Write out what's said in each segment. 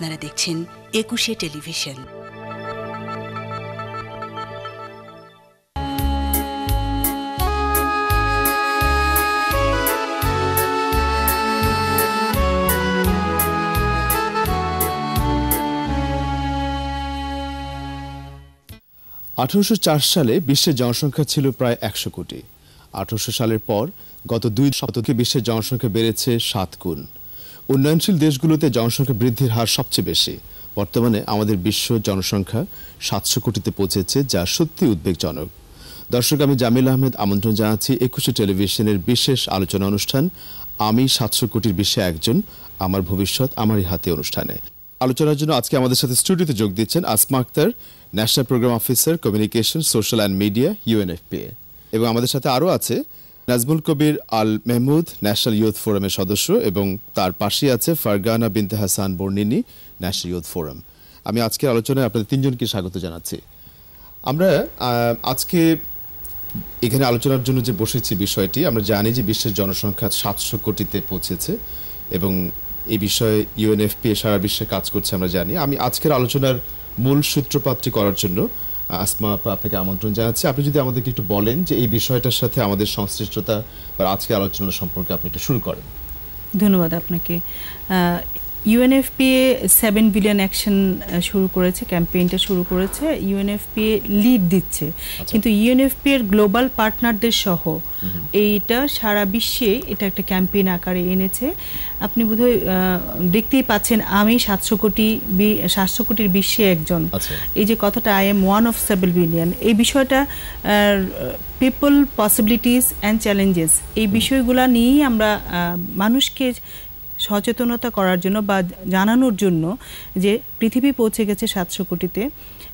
আপনারা দেখছেন একুশে টেলিভিশন। আঠারোশো চার সালে বিশ্বের জনসংখ্যা ছিল প্রায় একশো কোটি। আঠারোশো সালের পর গত দুই শতকে বিশ্বের জনসংখ্যা বেড়েছে সাত গুণ। উন্নয়নশীল দেশগুলোতে জনসংখ্যা বৃদ্ধির হার সবচেয়ে বেশি। বর্তমানে আমাদের বিশ্ব জনসংখ্যা সাতশো কোটিতে পৌঁছেছে, যা সত্যি উদ্বেগজনক। দর্শক, আমি জামিল আহমেদ আমন্ত্রণ জানাচ্ছি একুশে টেলিভিশনের বিশেষ আলোচনা অনুষ্ঠান, আমি সাতশো কোটির বিশ্বে একজন, আমার ভবিষ্যৎ আমারই হাতে অনুষ্ঠানে। আলোচনার জন্য আজকে আমাদের সাথে স্টুডিওতে যোগ দিচ্ছেন Asma Akter, national programme officer, communication, social and media UNFPA এবং আমাদের সাথে আরও আছে নাজমুল কবির আল মেহমুদ ন্যাশনাল ইউথ ফোরামের সদস্য এবং তার পাশে আছে Fargana Binte Hasan Barnini national youth forum. আমি আজকের আলোচনায় আপনাদের তিনজনকে স্বাগত জানাচ্ছি। আমরা আজকে এখানে আলোচনার জন্য যে বসেছি বিষয়টি, আমরা জানি যে বিশ্বের জনসংখ্যা সাতশো কোটিতে পৌঁছেছে এবং এই বিষয়ে ইউএনএফপি সারা বিশ্বে কাজ করছে আমরা জানি। আমি আজকের আলোচনার মূল সূত্রপাতটি করার জন্য আসমা আপা আপনাকে আমন্ত্রণ জানাচ্ছি। আপনি যদি আমাদেরকে একটু বলেন যে এই বিষয়টার সাথে আমাদের সংশ্লিষ্টতা বা আজকে আলোচনা সম্পর্কে আপনি একটু শুরু করেন। ধন্যবাদ আপনাকে। ইউএনএফপিএ সেভেন বিলিয়ন অ্যাকশন শুরু করেছে ক্যাম্পেইনটা শুরু করেছে ইউএনএফপিএ লিড দিচ্ছে। কিন্তু ইউএনএফপি এর গ্লোবাল পার্টনারদের সহ এইটা সারা বিশ্বে এটা একটা ক্যাম্পেইন আকারে এনেছে। আপনি বোধহয় দেখতেই পাচ্ছেন আমি সাতশো কোটি সাতশো কোটির বিশ্বে একজন। আচ্ছা। এই যে কথাটা I am one of seven billion এই বিষয়টা পিপল পসিবিলিটিস অ্যান্ড চ্যালেঞ্জেস এই বিষয়গুলো নিয়েই আমরা মানুষকে সচেতনতা করার জন্য বা জানানোর জন্য যে পৃথিবী পৌঁছে গেছে সাতশো কোটিতে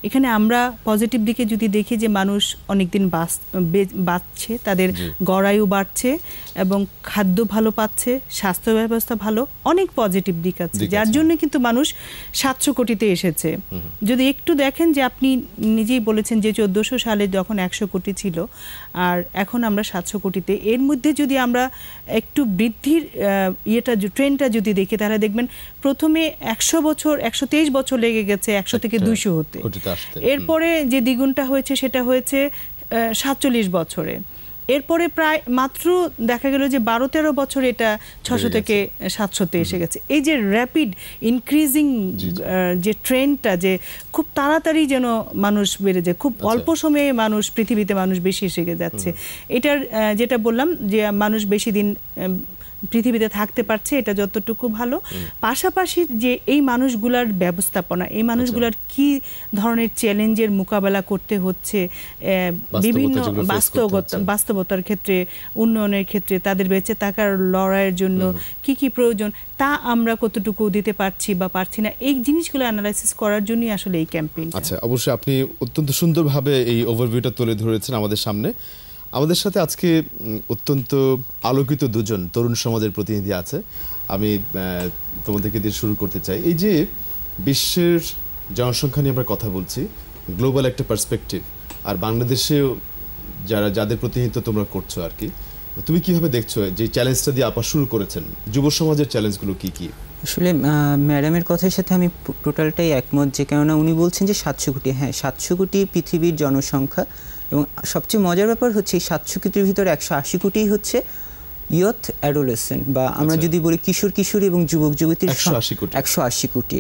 এখানে আমরা পজিটিভ দিকে যদি দেখি যে মানুষ অনেকদিন বাঁচ বে- বাঁচছে তাদের গড়ায়ু বাড়ছে এবং খাদ্য ভালো পাচ্ছে স্বাস্থ্য ব্যবস্থা ভালো অনেক পজিটিভ দিক আছে। যার জন্য কিন্তু মানুষ সাতশো কোটিতে এসেছে। যদি একটু দেখেন যে আপনি নিজেই বলেছেন যে চোদ্দোশো সালে যখন একশো কোটি ছিল আর এখন আমরা সাতশো কোটিতে এর মধ্যে যদি আমরা একটু বৃদ্ধির ইয়েটা ট্রেনটা যদি দেখি তাহলে দেখবেন প্রথমে একশো বছর একশো তেইশ বছর লেগে গেছে একশো থেকে দুইশো হতে। এরপরে যে দ্বিগুণটা হয়েছে সেটা হয়েছে সাতচল্লিশ বছরে। এরপরে প্রায় মাত্র দেখা গেল যে বারো তেরো বছর এটা ছশো থেকে সাতশোতে এসে গেছে। এই যে র্যাপিড ইনক্রিজিং। যে ট্রেন্ডটা যে খুব তাড়াতাড়ি যেন মানুষ বেড়ে যায় খুব আচ্ছা। অল্প সময়ে মানুষ পৃথিবীতে মানুষ বেশি এসে যাচ্ছে এটার যেটা বললাম যে মানুষ বেশি দিন পৃথিবীতে থাকতে পারছে এটা যতটুকু ভালো। পাশাপাশি যে এই মানুষগুলার ব্যবস্থাপনা এই মানুষগুলার কি ধরনের চ্যালেঞ্জের মোকাবেলা করতে হচ্ছে বিভিন্ন বাস্তবতা বাস্তবতার ক্ষেত্রে উন্নয়নের ক্ষেত্রে তাদের বেঁচে থাকার লড়াইয়ের জন্য কি কি প্রয়োজন তা আমরা কতটুকু দিতে পারছি বা পারছি না এই জিনিসগুলো অ্যানালাইসিস করার জন্যই আসলে এই ক্যাম্পেইন আচ্ছা অবশ্যই আপনি অত্যন্ত সুন্দরভাবে এই ওভারভিউটা তুলে ধরেছেন আমাদের সামনে। আমাদের সাথে আজকে অত্যন্ত আলোকিত দুজন তরুণ সমাজের প্রতিনিধি আছে। আমি তোমাদেরকে দিয়ে শুরু করতে চাই। এই যে বিশ্বের জনসংখ্যা নিয়ে আমরা কথা বলছি, গ্লোবাল একটা পার্সপেক্টিভ। আর বাংলাদেশেও যারা, যাদের প্রতিনিধিত্ব তোমরা করছ আর কি, তুমি কীভাবে দেখছ যে চ্যালেঞ্জটা দিয়ে আপা শুরু করেছেন? যুব সমাজের চ্যালেঞ্জগুলো কি কি? আসলে ম্যাডামের কথার সাথে আমি টোটালটাই একমত যে, কেননা উনি বলছেন যে সাতশো কোটি হ্যাঁ সাতশো কোটি পৃথিবীর জনসংখ্যা। এবং সবচেয়ে মজার ব্যাপার হচ্ছে এই সাতশো কোটির ভিতরে একশো আশি কোটি হচ্ছে ইয়থ অ্যাডোলেসেন্ট বা আমরা আচ্ছা। যদি বলি কিশোর কিশোরী এবং যুবক যুবতীর 180 কোটি। একশো আশি কোটি।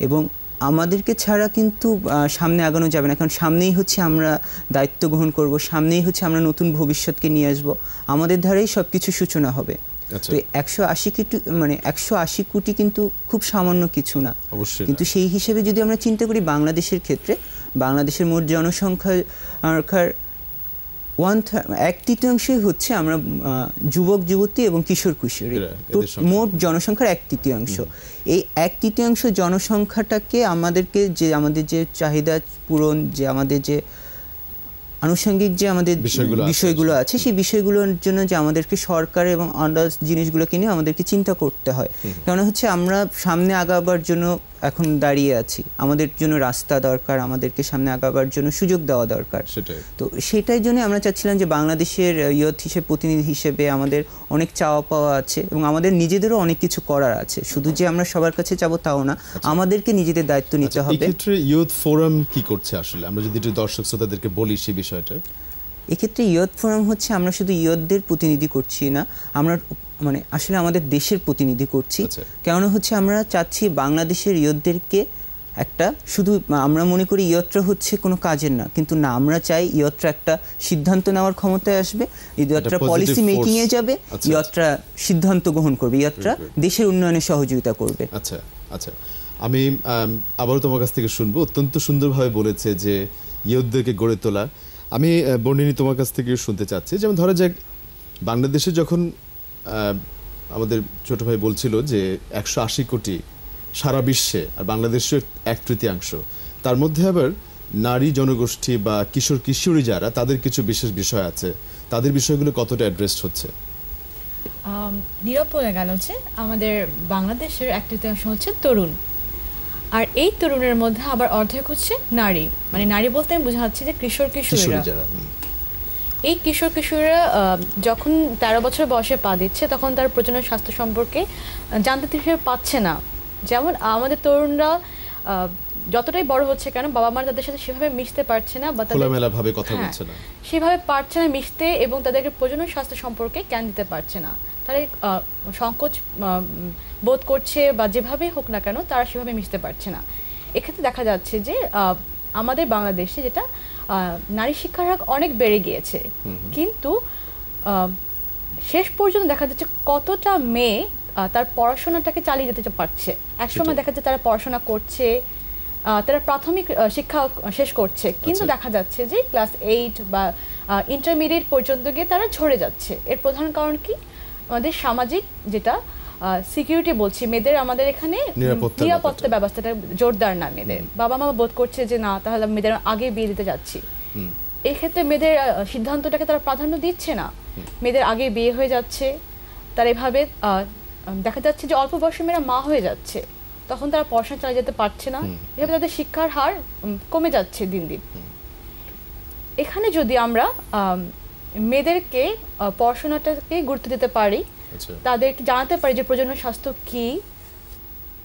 এবং আমাদেরকে ছাড়া কিন্তু সামনে আগানো যাবে না। কারণ সামনেই হচ্ছে আমরা দায়িত্ব গ্রহণ করব সামনেই হচ্ছে আমরা নতুন ভবিষ্যৎকে নিয়ে আসব। আমাদের ধারেই সব কিছু সূচনা হবে। আচ্ছা। তো একশো আশি কোটি মানে একশো আশি কোটি কিন্তু খুব সামান্য কিছু না। অবশ্যই কিন্তু সেই হিসেবে যদি আমরা চিন্তা করি বাংলাদেশের ক্ষেত্রে বাংলাদেশের মোট জনসংখ্যার ওয়ান এক তৃতীয়াংশই হচ্ছে আমরা যুবক যুবতী এবং কিশোর কিশোরী। তো মোট জনসংখ্যার এক তৃতীয়াংশ। এই এক তৃতীয়াংশ জনসংখ্যাটাকে আমাদেরকে যে আমাদের যে চাহিদা পূরণ যে আমাদের যে আনুষঙ্গিক যে আমাদের বিষয়গুলো আছে। বিষয়গুলো আছে সেই বিষয়গুলোর জন্য যে আমাদেরকে সরকার এবং আন্ডার জিনিসগুলোকে নিয়ে আমাদেরকে চিন্তা করতে হয়। কারণ হচ্ছে আমরা সামনে আগাবার জন্য এখন দাঁড়িয়ে আছি। আমাদের জন্য রাস্তা দরকার আমাদেরকে সামনে আগাবার জন্য সুযোগ দেওয়া দরকার। সেটাই। তো সেটাই জন্য আমরা চাচ্ছিলাম যে বাংলাদেশের ইয়ত হিসেবে প্রতিনিধি হিসেবে আমাদের অনেক চাওয়া পাওয়া আছে এবং আমাদের নিজেদেরও অনেক কিছু করার আছে। শুধু যে আমরা সবার কাছে যাব তাও না আমাদেরকে নিজেদের দায়িত্ব নিতে আচ্ছা, হবে। ক্ষেত্রে ইউথ ফোরাম কি করছে আসলে? আমরা যদি একটু দর্শক শ্রোতাদেরকে বলি সেই বিষয়টা। এক্ষেত্রে ইয়ত ফোরাম হচ্ছে আমরা শুধু ইয়তদের প্রতিনিধি করছি না আমরা মানে আসলে আমাদের দেশের প্রতিনিধি করছি। আচ্ছা। কেননা হচ্ছে আমরা চাচ্ছি বাংলাদেশের ইয়তদেরকে একটা শুধু আমরা মনে করি ইয়তরা হচ্ছে কোনো কাজের না কিন্তু না আমরা চাই ইয়তরা একটা সিদ্ধান্ত নেওয়ার ক্ষমতায় আসবে ইয়তরা পলিসি মেকিং এ যাবে আচ্ছা, ইয়তরা সিদ্ধান্ত গ্রহণ করবে ইয়তরা. দেশের উন্নয়নে সহযোগিতা করবে। আচ্ছা আচ্ছা। আমি আবারও তোমার কাছ থেকে শুনব। অত্যন্ত সুন্দরভাবে বলেছে যে ইয়ুদ্ধকে গড়ে তোলা। আমি বর্ণিনী তোমার কাছ থেকে শুনতে চাচ্ছি। যেমন ধরা যাক বাংলাদেশে যখন আমাদের ছোট ভাই বলছিল যে একশো আশি কোটি সারা বিশ্বে আর বাংলাদেশের এক তৃতীয়াংশ। তার মধ্যে আবার নারী জনগোষ্ঠী বা কিশোর কিশোরী যারা তাদের কিছু বিশেষ বিষয় আছে। তাদের বিষয়গুলো কতটা অ্যাড্রেসড হচ্ছে? নীরব বলে গেল যে আমাদের বাংলাদেশের এক তৃতীয়াংশ হচ্ছে তরুণ। আর এই তরুণের মধ্যে আবার অর্ধেক হচ্ছে নারী। মানে নারী বলতে আমি বোঝাচ্ছি যে কিশোর কিশোরী কিশোরীরা এই কিশোর কিশোররা যখন তেরো বছর বয়সে পা দিচ্ছে তখন তার প্রজনন স্বাস্থ্য সম্পর্কে জানতে হিসেবে পাচ্ছে না। যেমন আমাদের তরুণরা যতটাই বড় হচ্ছে কেন বাবা মা তাদের সাথে সেভাবে মিশতে পারছে না বা তাদের ভাবে কথা হ্যাঁ, বলছে না। সেভাবে পারছে না মিশতে এবং তাদেরকে প্রজনন স্বাস্থ্য সম্পর্কে জ্ঞান দিতে পারছে না। তারা সংকোচ বোধ করছে বা যেভাবেই হোক না কেন তারা সেভাবে মিশতে পারছে না। এক্ষেত্রে দেখা যাচ্ছে যে আমাদের বাংলাদেশে যেটা নারী শিক্ষার হার অনেক বেড়ে গিয়েছে। কিন্তু শেষ পর্যন্ত দেখা যাচ্ছে কতটা মেয়ে তার পড়াশোনাটাকে চালিয়ে যেতে পারছে। একসময়। দেখা যাচ্ছে তারা পড়াশোনা করছে তারা প্রাথমিক শিক্ষা শেষ করছে। কিন্তু আচ্ছা। দেখা যাচ্ছে যে ক্লাস এইট বা ইন্টারমিডিয়েট পর্যন্ত গিয়ে তারা ঝরে যাচ্ছে। এর প্রধান কারণ কি? আমাদের সামাজিক যেটা সিকিউরিটি বলছি মেয়েদের আমাদের এখানে নিরাপত্তা ব্যবস্থাটা জোরদার না মেয়েদের। বাবা মা বোধ করছে যে না তাহলে মেয়েদের আগে বিয়ে দিতে যাচ্ছি। হুম। এই ক্ষেত্রে মেয়েদের সিদ্ধান্তটাকে তারা প্রাধান্য দিচ্ছে না। মেয়েদের আগে বিয়ে হয়ে যাচ্ছে। তারা এভাবে আহ, দেখা যাচ্ছে যে অল্প বয়সে মেয়েরা মা হয়ে যাচ্ছে। তখন তারা পড়াশোনা চালিয়ে যেতে পারছে না। এভাবে তাদের শিক্ষার হার কমে যাচ্ছে দিন দিন। এখানে যদি আমরা আম, মেয়েদেরকে পড়াশোনাটাকে গুরুত্ব দিতে পারি তাদেরকে জানাতে পারি যে প্রজনন স্বাস্থ্য কি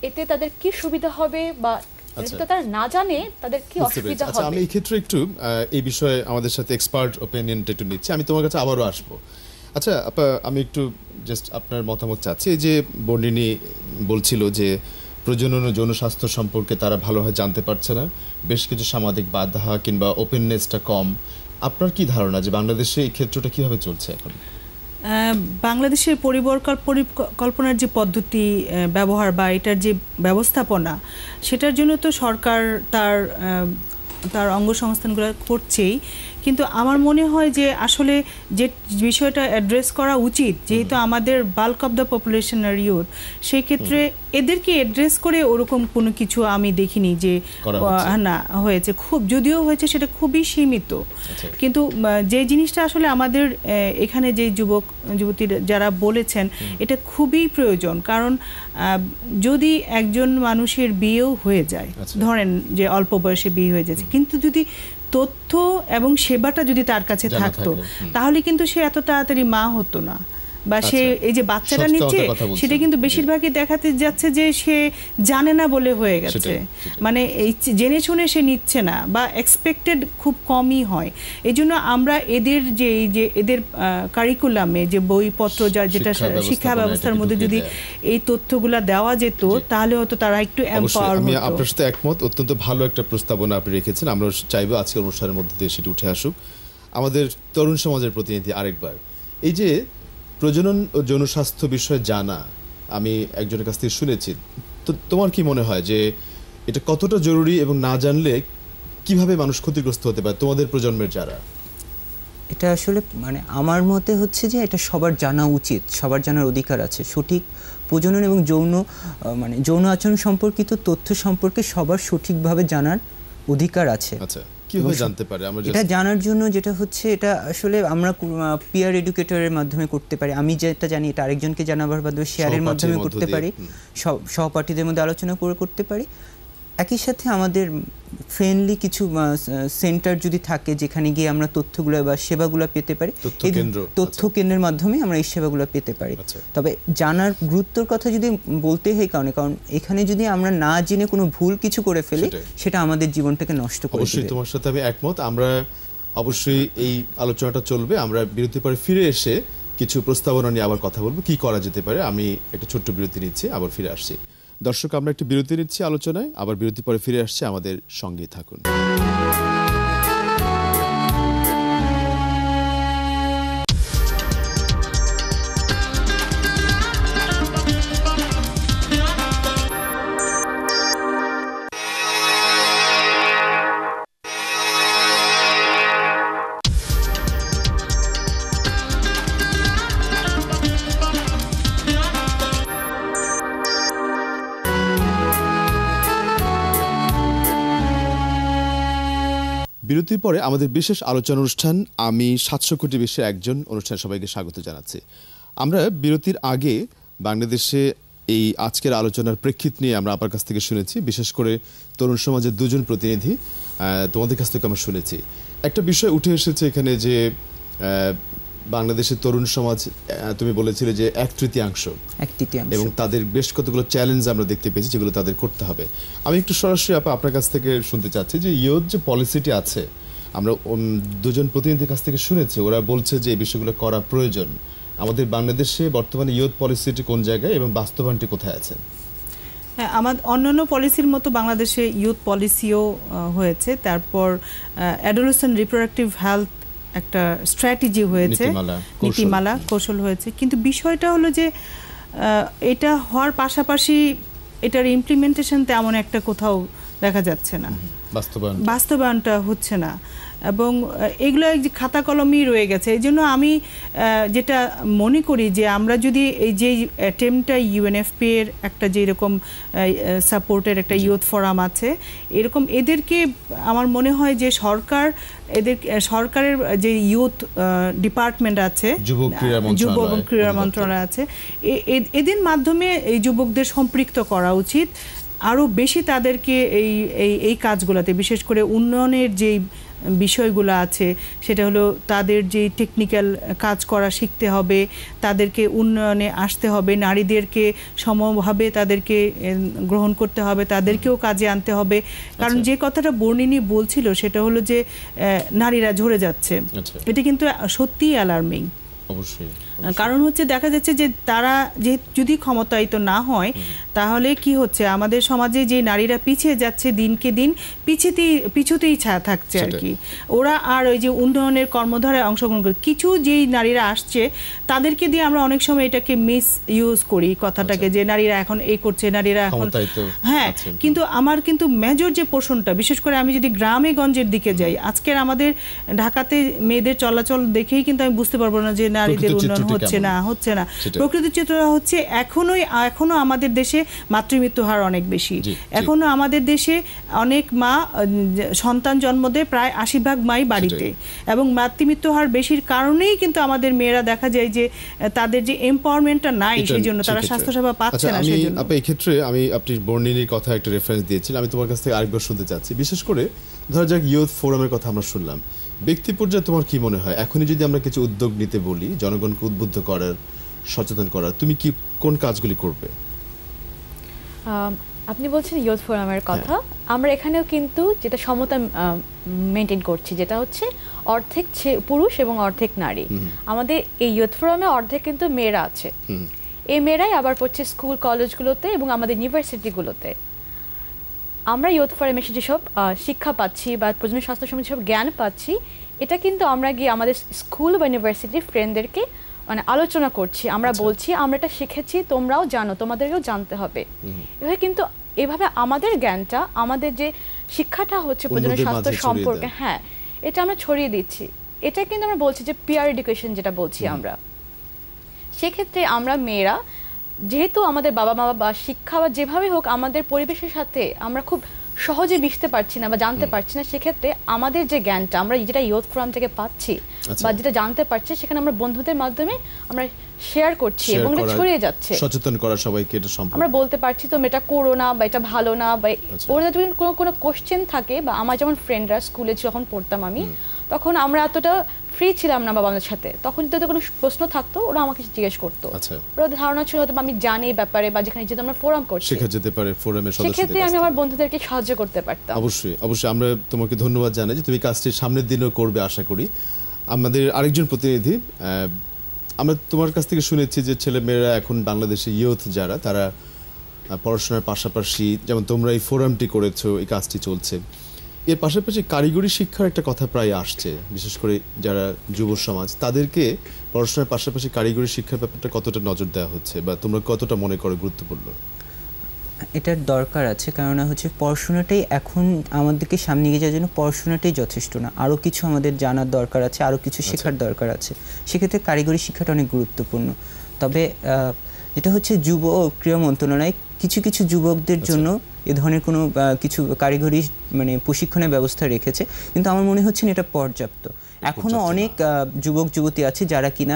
এতে তাদের কি সুবিধা হবে বা আচ্ছা। তারা না জানে তাদের কি অসুবিধা আচ্ছা আমি এই ক্ষেত্রে একটু এই বিষয়ে আমাদের সাথে এক্সপার্ট ওপিনিয়নটা একটু নিচ্ছি। আমি তোমার কাছে আবারও আসব। আচ্ছা আপা আমি একটু জাস্ট আপনার মতামত চাচ্ছি। যে বর্ণিনী বলছিল যে প্রজনন ও যৌন স্বাস্থ্য সম্পর্কে তারা ভালোভাবে জানতে পারছে না বেশ কিছু সামাজিক বাধা কিংবা ওপেননেসটা কম। আপনার কি ধারণা যে বাংলাদেশে এই ক্ষেত্রটা কীভাবে চলছে এখন? বাংলাদেশের পরিবর্তন পরিকল্পনার যে পদ্ধতি ব্যবহার বা এটার যে ব্যবস্থাপনা, সেটার জন্য তো সরকার তার তার অঙ্গ সংস্থানগুলো করছেই। কিন্তু আমার মনে হয় যে আসলে যে বিষয়টা অ্যাড্রেস করা উচিত যেহেতু আমাদের বাল্ক অফ দ্য পপুলেশন আর ইউথ সেই ক্ষেত্রে এদেরকে অ্যাড্রেস করে ওরকম কোনো কিছু আমি দেখিনি যে না হয়েছে। খুব যদিও হয়েছে সেটা খুবই সীমিত। আচ্ছা। কিন্তু যে জিনিসটা আসলে আমাদের এখানে যে যুবক যুবতীরা যারা বলেছেন এটা খুবই প্রয়োজন। কারণ যদি একজন মানুষের বিয়েও হয়ে যায় আচ্ছা। ধরেন যে অল্প বয়সে বিয়ে হয়ে যাচ্ছে কিন্তু যদি তথ্য এবং সেবাটা যদি তার কাছে থাকতো তাহলে কিন্তু সে এত তাড়াতাড়ি মা হতো না। বা সে আচ্ছা। এই যে বাচ্চাটা নিচ্ছে সেটা কিন্তু বেশিরভাগই দেখাতে যাচ্ছে যে সে জানে না বলে হয়ে গেছে। মানে এই জেনে শুনে সে নিচ্ছে না বা এক্সপেক্টেড খুব কমই হয়। এই জন্য আমরা এদের যে এই যে এদের কারিকুলামে যে বইপত্র যা যেটা শিক্ষা ব্যবস্থার মধ্যে যদি এই তথ্যগুলা দেওয়া যেত তাহলে হয়তো তারা একটু এম্পাওয়ার আমি আপনার সাথে একমত। অত্যন্ত ভালো একটা প্রস্তাবনা আপনি রেখেছেন। আমরা চাইব আজকের অনুষ্ঠানের মধ্যে দিয়ে সেটি উঠে আসুক। আমাদের তরুণ সমাজের প্রতিনিধি আরেকবার। এই যে প্রজনন ও যৌন স্বাস্থ্য বিষয়ে জানা আমি একজনের কাছ থেকে শুনেছি। তো তোমার কি মনে হয় যে এটা কতটা জরুরি এবং না জানলে কীভাবে মানুষ ক্ষতিগ্রস্ত হতে পারে তোমাদের প্রজন্মের যারা? এটা আসলে মানে আমার মতে হচ্ছে যে এটা সবার জানা উচিত সবার জানার অধিকার আছে। সঠিক প্রজনন এবং যৌন মানে যৌন আচরণ সম্পর্কিত তথ্য সম্পর্কে সবার সঠিকভাবে জানার অধিকার আছে। আচ্ছা। কীভাবে জানতে পারে? আমরা এটা জানার জন্য যেটা হচ্ছে এটা আসলে আমরা পিয়ার এডুকেটরের মাধ্যমে করতে পারি। আমি যেটা জানি এটা আরেকজনকে জানাবার মাধ্যমে শেয়ারের মাধ্যমে করতে পারি। সহপাঠীদের মধ্যে আলোচনা করে করতে পারি। একই সাথে আমাদের ফ্রেন্ডলি কিছু সেন্টার যদি থাকে যেখানে গিয়ে আমরা তথ্যগুলো বা সেবাগুলো পেতে পারি তথ্য কেন্দ্র, তথ্য কেন্দ্রের মাধ্যমে আমরা এই সেবাগুলো পেতে পারি। আচ্ছা। তবে জানার গুরুত্বর কথা যদি বলতে হয় কারণে কারণ এখানে যদি আমরা না জেনে কোনো ভুল কিছু করে ফেলি সেটা আমাদের জীবনটাকে নষ্ট করে অবশ্যই তোমার সাথে আমি একমত। আমরা অবশ্যই এই আলোচনাটা চলবে। আমরা বিরতি পরে ফিরে এসে কিছু প্রস্তাবনা নিয়ে আবার কথা বলব। কি করা যেতে পারে? আমি একটা ছোট্ট বিরতি নিচ্ছি আবার ফিরে আসছি। দর্শক আমরা একটি বিরতি নিচ্ছি আলোচনায়। আবার বিরতি পরে ফিরে আসছে আমাদের সঙ্গেই থাকুন। বিরতির পরে আমাদের বিশেষ আলোচনা অনুষ্ঠান, আমি সাতশো কোটি বিশ্বের একজন অনুষ্ঠান সবাইকে স্বাগত জানাচ্ছি। আমরা বিরতির আগে বাংলাদেশে এই আজকের আলোচনার প্রেক্ষিত নিয়ে আমরা আপনার কাছ থেকে শুনেছি, বিশেষ করে তরুণ সমাজের দুজন প্রতিনিধি তোমাদের কাছ থেকে আমরা শুনেছি। একটা বিষয় উঠে এসেছে এখানে যে বাংলাদেশের তরুণ সমাজ তুমি বলেছিলে যে এক তৃতীয়াংশ। এক তৃতীয়াংশ। এবং তাদের বেশ কতগুলো চ্যালেঞ্জ আমরা দেখতে পেয়েছি যেগুলো তাদের করতে হবে। আমি একটু সরাসরি আপা আপনার কাছ থেকে শুনতে চাচ্ছি যে ইয়োর যে পলিসিটি আছে আমরা দুজন প্রতিনিধির কাছ থেকে শুনেছি ওরা বলছে যে এই বিষয়গুলো করা প্রয়োজন। আমাদের বাংলাদেশে বর্তমানে ইয়ুথ পলিসিটি কোন জায়গায় এবং বাস্তবায়নটি কোথায় আছে? হ্যাঁ আমাদের অন্যান্য পলিসির মতো বাংলাদেশে ইউথ পলিসিও হয়েছে। তারপর অ্যাডোলেসেন্ট রিপ্রোডাক্টিভ হেলথ একটা স্ট্র্যাটেজি হয়েছে নীতিমালা, কৌশল। হয়েছে। কিন্তু বিষয়টা হলো যে এটা হওয়ার পাশাপাশি এটার ইমপ্লিমেন্টেশন তেমন একটা কোথাও দেখা যাচ্ছে না। বাস্তবায়নটা হচ্ছে না। এবং এগুলো এক যে খাতা কলমই রয়ে গেছে। এই জন্য আমি যেটা মনে করি যে আমরা যদি এই যে অ্যাটেম্পটা ইউএনএফপি এর একটা যে এরকম সাপোর্টের একটা ইউথ ফোরাম আছে এরকম এদেরকে আমার মনে হয় যে সরকার এদের সরকারের যে ইউথ ডিপার্টমেন্ট আছে যুব ক্রীড়া এবং মন্ত্রণালয়, ক্রীড়া মন্ত্রণালয় আছে এদের মাধ্যমে এই যুবকদের সম্পৃক্ত করা উচিত। আরও বেশি তাদেরকে এই এই এই কাজগুলোতে বিশেষ করে উন্নয়নের যেই বিষয়গুলো আছে সেটা হলো তাদের যে টেকনিক্যাল কাজ করা শিখতে হবে তাদেরকে উন্নয়নে আসতে হবে নারীদেরকে সমভাবে তাদেরকে গ্রহণ করতে হবে তাদেরকেও কাজে আনতে হবে কারণ আচ্ছা। যে কথাটা বর্ণিনী বলছিল সেটা হলো যে নারীরা ঝরে যাচ্ছে আচ্ছা। এটা কিন্তু সত্যিই অ্যালার্মিং অবশ্যই কারণ হচ্ছে দেখা যাচ্ছে যে তারা যে যদি ক্ষমতায়িত না হয় তাহলে কি হচ্ছে? আমাদের সমাজে যে নারীরা পিছিয়ে যাচ্ছে দিনকে দিন পিছিয়েতেই পিছুতেই ছা- থাকছে আর কি। ওরা আর ওই যে উন্নয়নের কর্মধারায় অংশগ্রহণ করে কিছু যেই নারীরা আসছে তাদেরকে দিয়ে আমরা অনেক সময় এটাকে মিস ইউজ করি কথাটাকে যে নারীরা এখন এই করছে নারীরা এখন হ্যাঁ কিন্তু আমার কিন্তু মেজর যে পোষণটা বিশেষ করে আমি যদি গ্রামে গঞ্জের দিকে যাই আজকের আমাদের ঢাকাতে মেয়েদের চলাচল দেখেই কিন্তু আমি বুঝতে পারব না যে নারীদের উন্নয়ন হচ্ছে না হচ্ছে না। প্রকৃত চিত্র হচ্ছে এখনোই এখনও আমাদের দেশে মাতৃমৃত্যু হার অনেক বেশি। এখনও আমাদের দেশে অনেক মা সন্তান জন্ম দেয় প্রায় আশি ভাগ মাই বাড়িতে। এবং মাতৃমৃত্যু হার বেশির কারণেই কিন্তু আমাদের মেয়েরা দেখা যায় যে তাদের যে এম্পাওয়ারমেন্টটা নাই সেই জন্য তারা। স্বাস্থ্যসেবা পাচ্ছে আচ্ছা, না সেই জন্য আপনি এই ক্ষেত্রে আমি আপনি বর্ণিনীর কথা একটা রেফারেন্স দিয়েছিলাম আমি তোমার কাছ থেকে আরেকবার শুনতে চাচ্ছি। বিশেষ করে ধরা যাক ইউথ ফোরামের কথা আমরা শুনলাম। ব্যক্তি পর্যায়ে তোমার কি মনে হয়? এখনই যদি আমরা কিছু উদ্যোগ নিতে বলি জনগণকে উদ্বুদ্ধ করার সচেতন করার তুমি কি কোন কাজগুলি করবে? আপনি বলছেন ইয়ুথ ফোরামের কথা। আমরা এখানেও কিন্তু যেটা সমতা মেনটেন করছি যেটা হচ্ছে অর্ধেক পুরুষ এবং অর্ধেক নারী। আমাদের এই ইয়ুথ ফোরামে অর্ধেক কিন্তু মেয়েরা আছে। এই মেয়েরাই আবার পড়ছে স্কুল কলেজগুলোতে এবং আমাদের ইউনিভার্সিটিগুলোতে আমরা ইয়ুথ ফোরামে এসে যেসব শিক্ষা পাচ্ছি বা প্রজন্ম স্বাস্থ্য সম্বন্ধে যেসব জ্ঞান পাচ্ছি এটা কিন্তু আমরা গিয়ে আমাদের স্কুল বা ইউনিভার্সিটির ফ্রেন্ডদেরকে মানে আলোচনা করছি। আমরা বলছি আমরা এটা শিখেছি তোমরাও জানো তোমাদেরকেও জানতে হবে। এভাবে কিন্তু এভাবে আমাদের জ্ঞানটা আমাদের যে শিক্ষাটা হচ্ছে প্রজন্ম স্বাস্থ্য সম্পর্কে হ্যাঁ এটা আমরা ছড়িয়ে দিচ্ছি। এটা কিন্তু আমরা বলছি যে পিয়ার এডুকেশন যেটা বলছি আমরা। সেক্ষেত্রে আমরা মেয়েরা যেহেতু আমাদের বাবা মা বা শিক্ষা বা যেভাবে হোক আমাদের পরিবেশের সাথে আমরা খুব সহজে মিশতে পারছি না বা জানতে পারছি না সেক্ষেত্রে আমাদের যে জ্ঞানটা আমরা যেটা ইয়ুথ ফোরাম থেকে পাচ্ছি আচ্ছা। বা যেটা জানতে পারছি সেখানে আমরা বন্ধুদের মাধ্যমে আমরা শেয়ার করছি এবং এটা ছড়িয়ে যাচ্ছে সচেতন করা সবাইকে এটা সম্ভব আমরা বলতে পারছি তো এটা করো না বা এটা ভালো না বা আচ্ছা। ওরা যদি কোনো কোনো কোশ্চেন থাকে বা আমার যেমন ফ্রেন্ডরা স্কুলে যখন পড়তাম আমি তখন আমরা এতটা ফ্রি ছিলাম না বাবা মায়ের সাথে। তখন যদি কোনো প্রশ্ন থাকতো ওরা আমাকে জিজ্ঞেস করতো। আচ্ছা। ওরা ধারণা ছিল হয়তো আমি জানি এই ব্যাপারে বা যেখানে যেহেতু আমরা ফোরাম করছি। শেখা যেতে পারে ফোরামের সেক্ষেত্রে আমি আমার বন্ধুদেরকে সাহায্য করতে পারতাম। অবশ্যই অবশ্যই। আমরা তোমাকে ধন্যবাদ জানাই যে তুমি কাজটি সামনের দিনেও করবে আশা করি। আমাদের আরেকজন প্রতিনিধি আমরা তোমার কাছ থেকে শুনেছি যে ছেলে মেয়েরা এখন বাংলাদেশে ইয়ুথ যারা তারা পড়াশোনার পাশাপাশি যেমন তোমরা এই ফোরামটি করেছ এই কাজটি চলছে। এর পাশাপাশি কারিগরি শিক্ষার একটা কথা প্রায় আসছে বিশেষ করে যারা যুব সমাজ তাদেরকে পড়াশোনার পাশাপাশি কারিগরি শিক্ষার ব্যাপারটা কতটা নজর দেওয়া হচ্ছে বা তোমরা কতটা মনে করো গুরুত্বপূর্ণ? এটার দরকার আছে কেননা হচ্ছে পড়াশোনাটাই এখন আমাদেরকে সামনে এগিয়ে যাওয়ার জন্য পড়াশোনাটাই যথেষ্ট না। আরও কিছু আমাদের জানার দরকার আছে আরও কিছু শেখার দরকার আছে। সেক্ষেত্রে কারিগরি শিক্ষাটা অনেক গুরুত্বপূর্ণ। তবে যেটা হচ্ছে যুব ও ক্রীড়া মন্ত্রণালয়। কিছু কিছু যুবকদের জন্য এ ধরনের কোনো কিছু কারিগরি মানে প্রশিক্ষণের ব্যবস্থা রেখেছে। কিন্তু আমার মনে হচ্ছে না এটা পর্যাপ্ত। এখনও অনেক যুবক যুবতী আছে যারা কিনা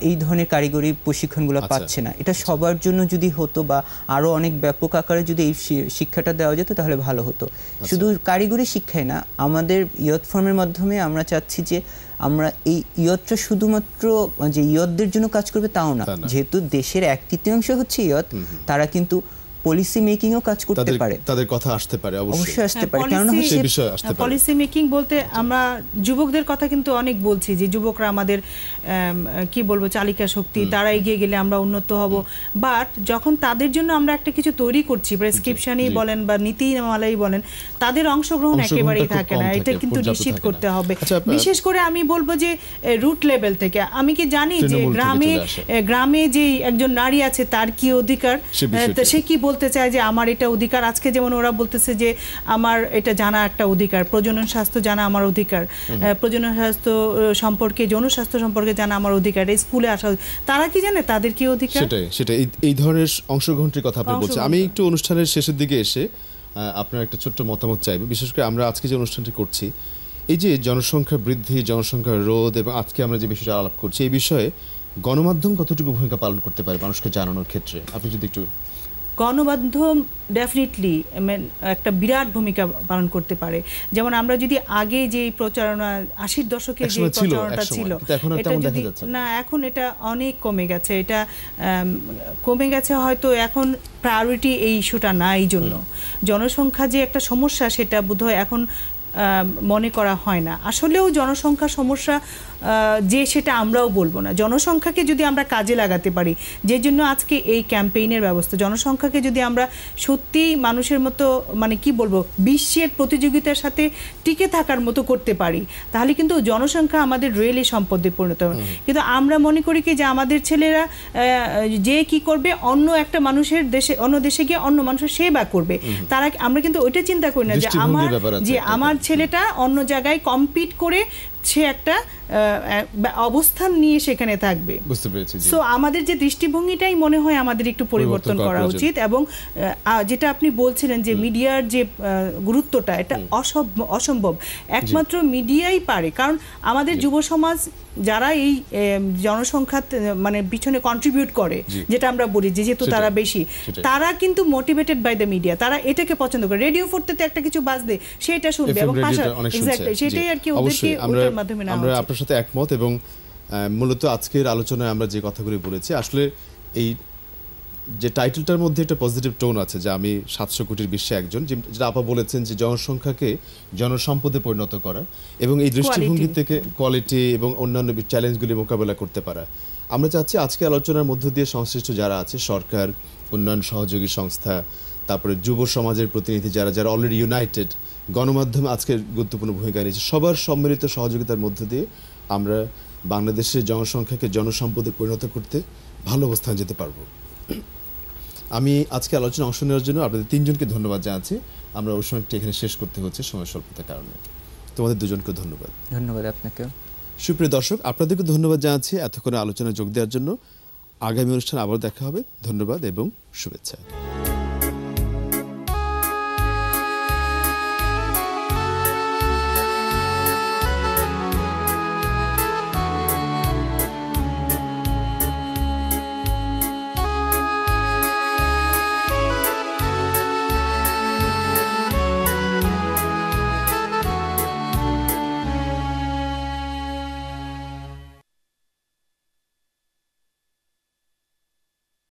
এই ধরনের কারিগরি প্রশিক্ষণগুলো আচ্ছা। পাচ্ছে না এটা সবার জন্য যদি হতো বা আরও অনেক ব্যাপক আকারে যদি এই শিক্ষাটা দেওয়া যেত তাহলে ভালো হতো আচ্ছা। শুধু কারিগরি শিক্ষাই না আমাদের ইয়ত ফর্মের মাধ্যমে আমরা চাচ্ছি যে আমরা এই ইয়তটা শুধুমাত্র যে ইয়তদের জন্য কাজ করবে তাও না না। যেহেতু দেশের এক তৃতীয়াংশ হচ্ছে ইয়ত তারা কিন্তু পলিসি মেকিংও কাজ করতে তাদের পারে। তাদের কথা আসতে পারে অবশ্যই। অবশ্যই আসতে হ্যাঁ, পারে। policy- হচ্ছে সেই বিষয়ে আসতে পারে। পলিসি মেকিং বলতে আমরা যুবকদের কথা কিন্তু অনেক বলছি যে যুবকরা আমাদের কি বলব চালিকা শক্তি তারা এগিয়ে গেলে আমরা উন্নত হব। বাট যখন তাদের জন্য আমরা একটা কিছু তৈরি করছি প্রেসক্রিপশনই বলেন বা নীতিমালাই বলেন তাদের অংশগ্রহণ একেবারেই থাকে না। এটা কিন্তু নিশ্চিত করতে হবে। আচ্ছা, বিশেষ করে আমি বলব যে রুট লেভেল থেকে। আমি কি জানি যে গ্রামে গ্রামে যে একজন নারী আছে তার কি অধিকার? সে কি বলতে চায় যে আমার এটা অধিকার। আজকে যেমন ওরা বলতেছে যে আমার এটা জানা একটা অধিকার প্রজনন স্বাস্থ্য জানা আমার অধিকার প্রজনন স্বাস্থ্য সম্পর্কে যৌন স্বাস্থ্য সম্পর্কে জানা আমার অধিকার এই স্কুলে আসা তারা কি জানে? তাদের কি অধিকার? সেটাই সেটাই। এই- এই ধরনের অংশগ্রহণটির কথা আপনি বলছেন। আমি একটু অনুষ্ঠানের শেষের দিকে এসে আপনার একটা ছোট্ট মতামত চাইব। বিশেষ করে আমরা আজকে যে অনুষ্ঠানটি করছি এই যে জনসংখ্যা বৃদ্ধি জনসংখ্যা রোধ এবং আজকে আমরা যে বিষয়টা আলাপ করছি এই বিষয়ে গণমাধ্যম কতটুকু ভূমিকা পালন করতে পারে মানুষকে জানানোর ক্ষেত্রে? আপনি যদি একটু গণমাধ্যম ডেফিনেটলি একটা বিরাট ভূমিকা পালন করতে পারে। যেমন আমরা যদি আগে যে প্রচারণা আশির দশকে যে প্রচারণাটা ছিল এটা যদি না। এখন এটা অনেক কমে গেছে। এটা কমে গেছে হয়তো এখন প্রায়োরিটি এই ইস্যুটা না এই জন্য। জনসংখ্যা যে একটা সমস্যা সেটা বোধহয় এখন মনে করা হয় না। আসলেও জনসংখ্যা সমস্যা যে সেটা আমরাও বলব না। জনসংখ্যাকে যদি আমরা কাজে লাগাতে পারি যে জন্য আজকে এই ক্যাম্পেইনের ব্যবস্থা জনসংখ্যাকে যদি আমরা সত্যিই মানুষের মতো মানে কি বলব বিশ্বের প্রতিযোগিতার সাথে টিকে থাকার মতো করতে পারি তাহলে কিন্তু জনসংখ্যা আমাদের রেলে সম্পদে পরিণত হবে। কিন্তু আমরা মনে করি কি যে আমাদের ছেলেরা যে কি করবে অন্য একটা মানুষের দেশে অন্য দেশে গিয়ে অন্য মানুষের সেবা করবে। তারা আমরা কিন্তু ওইটা চিন্তা করি না যে আমার যে আমার ছেলেটা অন্য জায়গায় কম্পিট করে সে একটা অবস্থান নিয়ে সেখানে থাকবে। বুঝতে পেরেছি। সো আমাদের যে দৃষ্টিভঙ্গিটাই মনে হয় আমাদের একটু পরিবর্তন করা উচিত এবং যেটা আপনি বলছিলেন যে মিডিয়ার যে গুরুত্বটা এটা অসম্ভব একমাত্র মিডিয়াই পারে। কারণ আমাদের যুব সমাজ যারা এই জনসংখ্যা মানে পিছনে কন্ট্রিবিউট করে যেটা আমরা বলি যে যেহেতু তারা বেশি তারা কিন্তু মোটিভেটেড বাই দ্য মিডিয়া তারা এটাকে পছন্দ করে। রেডিও ফোরতে একটা কিছু বাজবে সেটা শুনবে এবং। এক্স্যাক্টলি সেটাই আর কি ওদেরকে ওটার মাধ্যমে আমরা আপনার সাথে একমত এবং মূলত আজকের আলোচনায় আমরা যে কথাগুলি বলেছি আসলে এই যে টাইটেলটার মধ্যে একটা পজিটিভ টোন আছে যে আমি সাতশো কোটির বিশ্বে একজন যেটা আপা বলেছেন যে জনসংখ্যাকে জনসম্পদে পরিণত করা এবং এই দৃষ্টিভঙ্গি থেকে কোয়ালিটি এবং অন্যান্য চ্যালেঞ্জগুলি মোকাবেলা করতে পারা। আমরা চাচ্ছি আজকে আলোচনার মধ্য দিয়ে সংশ্লিষ্ট যারা আছে সরকার উন্নয়ন সহযোগী সংস্থা তারপরে যুব সমাজের প্রতিনিধি যারা যারা অলরেডি ইউনাইটেড গণমাধ্যমে আজকের গুরুত্বপূর্ণ ভূমিকা নিয়েছে সবার সম্মিলিত সহযোগিতার মধ্য দিয়ে আমরা বাংলাদেশের জনসংখ্যাকে জনসম্পদে পরিণত করতে ভালো অবস্থান যেতে পারব। আমি আজকে আলোচনা অংশ নেওয়ার জন্য আপনাদের তিনজনকে ধন্যবাদ জানাচ্ছি। আমরা অনুষ্ঠানটি এখানে শেষ করতে হচ্ছে সময় স্বল্পতার কারণে। তোমাদের দুজনকে ধন্যবাদ। ধন্যবাদ আপনাকে সুপ্রিয় দর্শক আপনাদেরকে ধন্যবাদ জানাচ্ছি এতক্ষণে আলোচনা যোগ দেওয়ার জন্য। আগামী অনুষ্ঠান আবার দেখা হবে। ধন্যবাদ এবং শুভেচ্ছা।